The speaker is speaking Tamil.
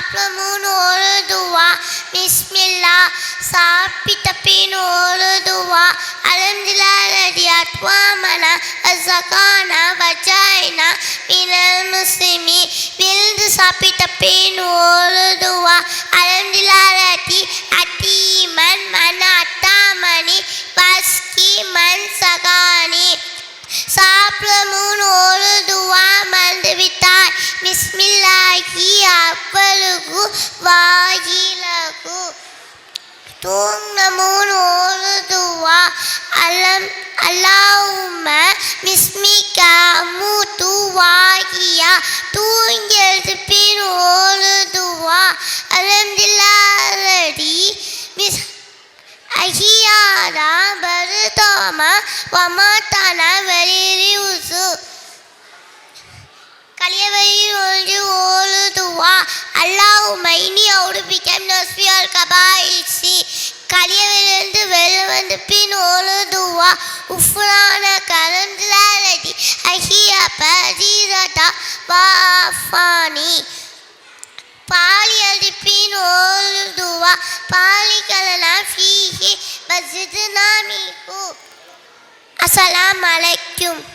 சாப்பிடமுன்னு ஓடுதுவா துவா பிஸ்மில்லா சாப்பிட்ட பின் ஒரு துவா அத்வாமனா அசகானா வஜாயினா. மினல் முஸ்லிமி விழுந்து சாப்பிட்ட பின் ஒரு துவா அத்தீமன் மன அத்தாமணி பஸ்கி மண் சகானி. சாப்பிட ஓடுதுவா ஒரு பிஸ்மில்லாஹி వాయిలకు தூங்கமுன் தூங்க மூணு ஒரு துவா அலம் அல்லாவும்ம மிஸ்மிக்க மூத்து வாகியா தூங்கியது பின் ஒரு துவா அலம்தில்லாரடி மிஸ் அஹியாரா பருதோமா வமாத்தானா வெளிரி உசு கலியவரில் ஒன்று ஓழுதுவா அல்லாஹுமை இனி அவுடுபிக்கம் நஸ்பியால் கபாயிசி கலியவிலிருந்து வெளில வந்து பின் ஓழுதுவா உஃப்ரான கலந்துலாரதி அஹியா பரீரதா வாஃபானி. பாலியல் பின் ஓழுதுவா பாலிகலனா ஃபீஹி. பசிதுனா நாமிஹு. அஸ்ஸலாமு அலைக்கும்.